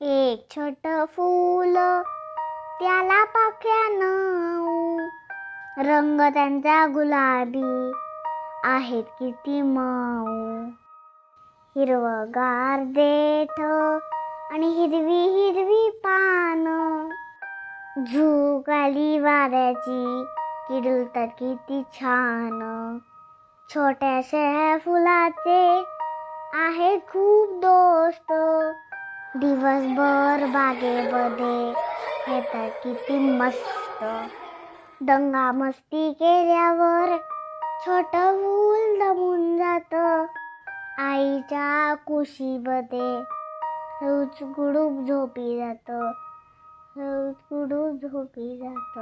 एक छोट फूल त्याला पाख्या रंग त्यांचा गुलाबी आहेत किती मऊ. हिरवगार देठ आणि हिरवी हिरवी पान. झूक आली वाऱ्याची तर किती छान. छोट्याशा फुलाचे आहे खूप दोस्त. दिवसभर बागेमध्ये येतात किती मस्त. दंगा मस्ती केल्यावर छोट फूल दमून जात. आईच्या कुशीमध्ये रोज गुडूप झोपी जात. रोज गुडूप झोपी जात.